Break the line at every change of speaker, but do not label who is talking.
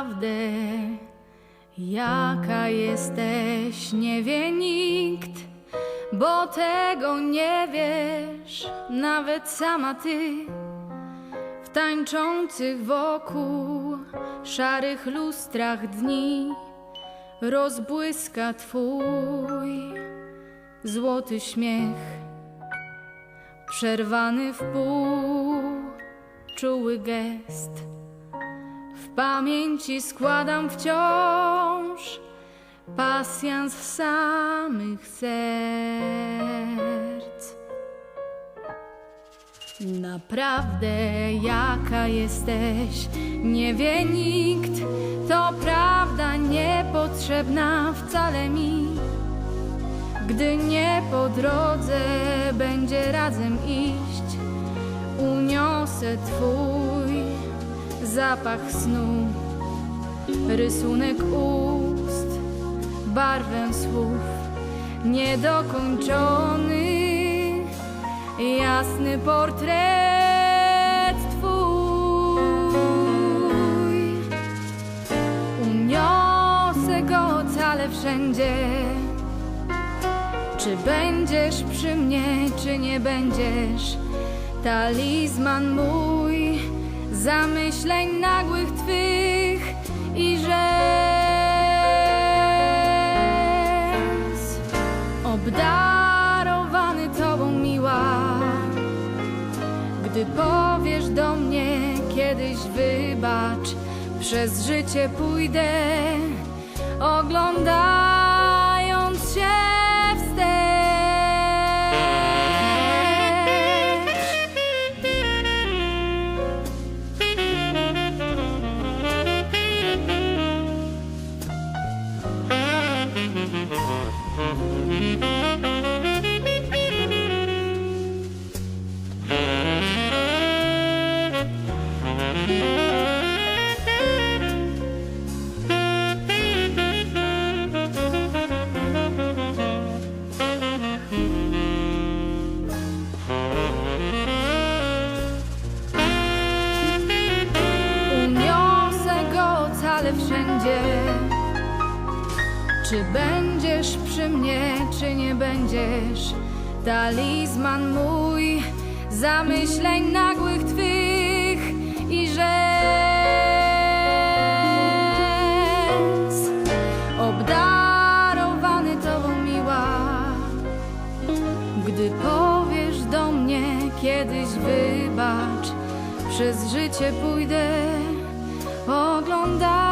Naprawdę, jaka jesteś, nie wie nikt, bo tego nie wiesz, nawet sama ty. W tańczących wokół szarych lustrach dni rozbłyska twój złoty śmiech, przerwany w pół, czuły gest. W pamięci składam wciąż pasjans samych serc. Naprawdę jaka jesteś, nie wie nikt, to prawda niepotrzebna wcale mi. Gdy nie po drodze będzie razem iść, uniosę twój zapach snu, rysunek ust, barwę słów niedokończony, jasny portret twój. Uniosę go cale wszędzie. Czy będziesz przy mnie, czy nie będziesz? Talizman mój, zamyśleń nagłych twych i rzec. Obdarowany tobą miła, gdy powiesz do mnie kiedyś wybacz, przez życie pójdę, oglądając wszędzie. Czy będziesz przy mnie, czy nie będziesz? Talizman mój, zamyśleń nagłych twych i rzec. Obdarowany tobą miła, gdy powiesz do mnie kiedyś wybacz, przez życie pójdę oglądać.